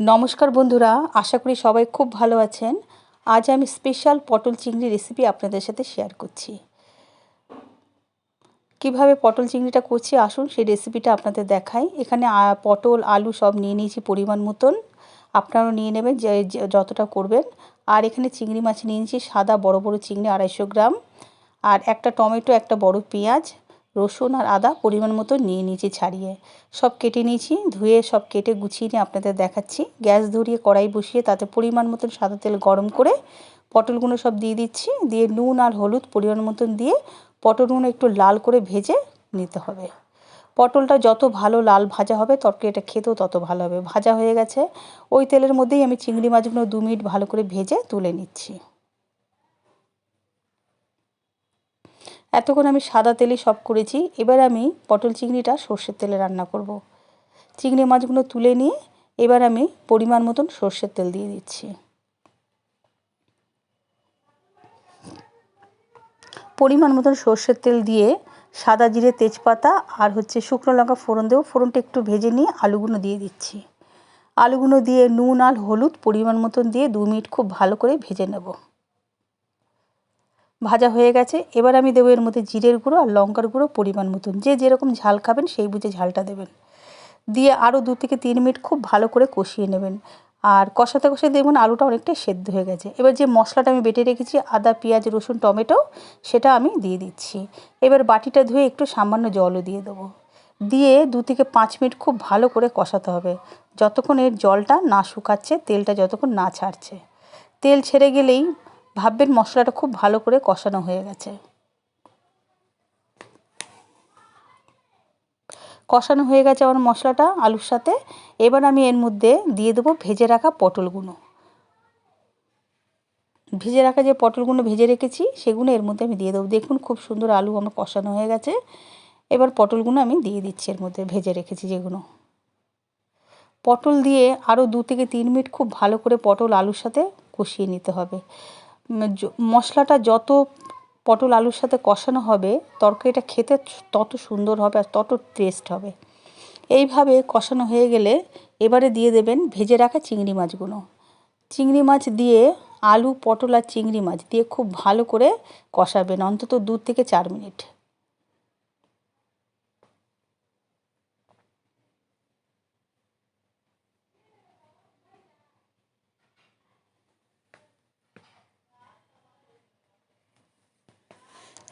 নমস্কার বন্ধুরা, আশা করি সবাই খুব ভালো আছেন। আজ আমি স্পেশাল পটল চিংড়ি রেসিপি আপনাদের সাথে শেয়ার করছি। কীভাবে পটল চিংড়িটা করছি? আসুন সেই রেসিপিটা আপনাদের দেখাই। এখানে পটল, আলু সব নিয়ে নিয়েছি পরিমাণ মতন। আপনারাও নিয়ে নেবেন যে, যতটা করবেন। আর এখানে চিংড়ি মাছ নিয়ে নিয়েছি সাদা বড় বড় চিংড়ি আড়াইশো গ্রাম। আর একটা টমেটো, একটা বড় পেঁয়াজ। রসুন আর আদা পরিমাণ মতো নিয়ে নিয়েছি ছাড়িয়ে। সব কেটে নিয়েছি, ধুয়ে সব কেটে গুছিয়ে নিয়ে আপনাদের দেখাচ্ছি। গ্যাস ধরিয়ে কড়াই বসিয়ে তাতে পরিমাণ মতন সাদা তেল গরম করে পটলগুলো সব দিয়ে দিচ্ছি। দিয়ে নুন আর হলুদ পরিমাণ মতন দিয়ে পটলগুলো একটু লাল করে ভেজে নিতে হবে। পটলটা যত ভালো লাল ভাজা হবে, তরকারিটা খেতেও তত ভালো হবে। ভাজা হয়ে গেছে। ওই তেলের মধ্যেই আমি চিংড়ি মাছগুলো দু মিনিট ভালো করে ভেজে তুলে নিচ্ছি। এতক্ষণ আমি সাদা তেলে সব করেছি। এবার আমি পটল চিংড়িটা সর্ষের তেলে রান্না করব। চিংড়ি মাছগুলো তুলে নিয়ে এবার আমি পরিমাণ মতন সর্ষের তেল দিয়ে দিচ্ছি। পরিমাণ মতন সর্ষের তেল দিয়ে সাদা জিরে তেজপাতা আর হচ্ছে শুকনো লঙ্কা ফোড়ন দেবো। ফোড়নটা একটু ভেজে নিয়ে আলুগুলো দিয়ে দিচ্ছি। আলুগুলো দিয়ে নুন আর হলুদ পরিমাণ মতন দিয়ে দু মিনিট খুব ভালো করে ভেজে নেব। ভাজা হয়ে গেছে। এবার আমি দেবো এর মধ্যে জিরের গুঁড়ো আর লঙ্কার গুঁড়ো পরিমাণ মতন। যে যেরকম ঝাল খাবেন সেই বুঝে ঝালটা দেবেন। দিয়ে আরও দু থেকে তিন মিনিট খুব ভালো করে কষিয়ে নেবেন। আর কষাতে কষাতে দেখবেন আলুটা অনেকটাই সেদ্ধ হয়ে গেছে। এবার যে মশলাটা আমি বেটে রেখেছি, আদা, পেঁয়াজ, রসুন, টমেটো, সেটা আমি দিয়ে দিচ্ছি। এবার বাটিটা ধুয়ে একটু সামান্য জলও দিয়ে দেবো। দিয়ে দু থেকে পাঁচ মিনিট খুব ভালো করে কষাতে হবে। যতক্ষণ এর জলটা না শুকাচ্ছে, তেলটা যতক্ষণ না ছাড়ছে। তেল ছেড়ে গেলেই ভাববেন মশলাটা খুব ভালো করে কষানো হয়ে গেছে। কষানো হয়ে গেছে আমার মশলাটা, আলুর সাথে। এবার আমি এর মধ্যে দিয়ে দেবো ভেজে রাখা পটলগুলো। ভেজে রাখা যে পটলগুলো ভেজে রেখেছি, সেগুলো এর মধ্যে আমি দিয়ে দেবো। দেখুন খুব সুন্দর আলু আমার কষানো হয়ে গেছে। এবার পটলগুলো আমি দিয়ে দিচ্ছি এর মধ্যে, ভেজে রেখেছি যেগুলো। পটল দিয়ে আরও দু থেকে তিন মিনিট খুব ভালো করে পটল আলুর সাথে কষিয়ে নিতে হবে। মশলাটা যত পটল আলুর সাথে কষানো হবে, তরকারিটা খেতে তত সুন্দর হবে আর তত টেস্ট হবে। এইভাবে কষানো হয়ে গেলে এবারে দিয়ে দেবেন ভেজে রাখা চিংড়ি মাছগুলো। চিংড়ি মাছ দিয়ে আলু, পটল আর চিংড়ি মাছ দিয়ে খুব ভালো করে কষাবেন, অন্তত দু থেকে চার মিনিট।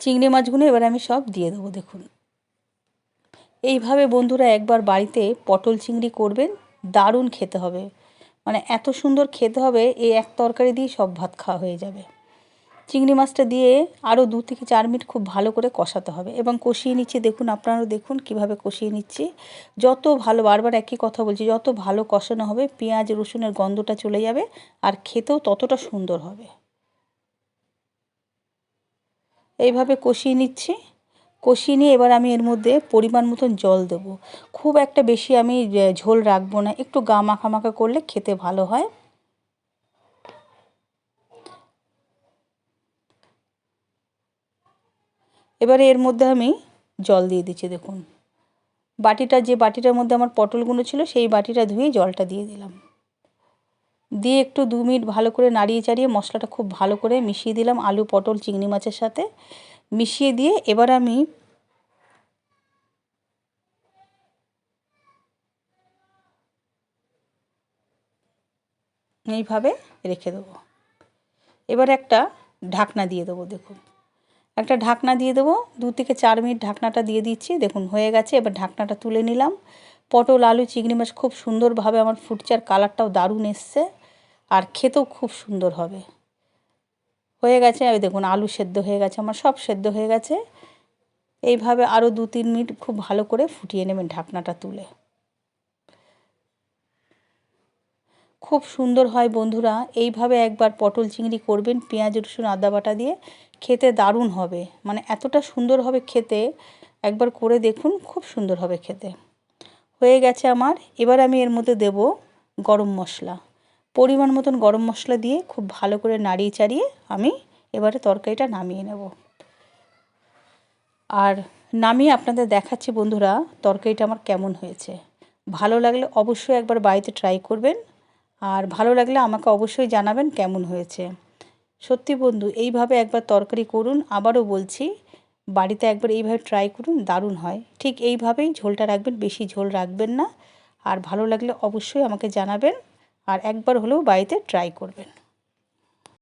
চিংড়ি মাছগুলো এবার আমি সব দিয়ে দেবো, দেখুন। এইভাবে বন্ধুরা একবার বাড়িতে পটল চিংড়ি করবেন, দারুণ খেতে হবে। মানে এত সুন্দর খেতে হবে, এই এক তরকারি দিয়ে সব ভাত খাওয়া হয়ে যাবে। চিংড়ি মাছটা দিয়ে আরও দু থেকে চার মিনিট খুব ভালো করে কষাতে হবে এবং কষিয়ে নিচ্ছি, দেখুন, আপনারাও দেখুন কীভাবে কষিয়ে নিচ্ছি। যত ভালো, বারবার একই কথা বলছি, যত ভালো কষানো হবে, পেঁয়াজ, রসুনের গন্ধটা চলে যাবে আর খেতেও ততটা সুন্দর হবে। এইভাবে কষিয়ে নিচ্ছি। কষিয়ে নিয়ে এবার আমি এর মধ্যে পরিমাণ মতন জল দেবো। খুব একটা বেশি আমি ঝোল রাখব না। একটু গা মাখা করলে খেতে ভালো হয়। এবারে এর মধ্যে আমি জল দিয়ে দিচ্ছি, দেখুন। বাটিটা, যে বাটিটার মধ্যে আমার পটলগুলো ছিল, সেই বাটিটা ধুয়ে জলটা দিয়ে দিলাম। দিয়ে একটু দু মিনিট ভালো করে নাড়িয়ে চাড়িয়ে মশলাটা খুব ভালো করে মিশিয়ে দিলাম আলু, পটল, চিংড়ি মাছের সাথে। মিশিয়ে দিয়ে এবার আমি এইভাবে রেখে দেবো। এবার একটা ঢাকনা দিয়ে দেবো, দেখুন। একটা ঢাকনা দিয়ে দেবো, দু থেকে চার মিনিট ঢাকনাটা দিয়ে দিচ্ছি, দেখুন হয়ে গেছে। এবার ঢাকনাটা তুলে নিলাম। পটল, আলু, চিংড়ি মাছ খুব সুন্দরভাবে আমার ফুটচার কালারটাও দারুণ এসছে। আর খেতেও খুব সুন্দর হবে। হয়ে গেছে ওই দেখুন, আলু সেদ্ধ হয়ে গেছে, আমার সব সেদ্ধ হয়ে গেছে। এইভাবে আরও দু তিন মিনিট খুব ভালো করে ফুটিয়ে নেবেন ঢাকনাটা তুলে। খুব সুন্দর হয় বন্ধুরা, এইভাবে একবার পটল, চিংড়ি করবেন, পেঁয়াজ, রসুন, আদা বাটা দিয়ে, খেতে দারুণ হবে। মানে এতটা সুন্দর হবে খেতে, একবার করে দেখুন, খুব সুন্দর হবে খেতে। হয়ে গেছে আমার। এবার আমি এর মধ্যে দেব গরম মশলা। পরিমাণ মতন গরম মশলা দিয়ে খুব ভালো করে নাড়িয়ে চাড়িয়ে আমি এবারে তরকারিটা নামিয়ে নেব। আর নামিয়ে আপনাদের দেখাচ্ছি বন্ধুরা তরকারিটা আমার কেমন হয়েছে। ভালো লাগলে অবশ্যই একবার বাড়িতে ট্রাই করবেন। আর ভালো লাগলে আমাকে অবশ্যই জানাবেন কেমন হয়েছে। সত্যি বন্ধু, এইভাবে একবার তরকারি করুন। আবারও বলছি বাড়িতে একবার এইভাবে ট্রাই করুন, দারুণ হয়। ঠিক এইভাবেই ঝোলটা রাখবেন, বেশি ঝোল রাখবেন না। আর ভালো লাগলে অবশ্যই আমাকে জানাবেন। আর একবার হলেও বাড়িতে ট্রাই করবেন।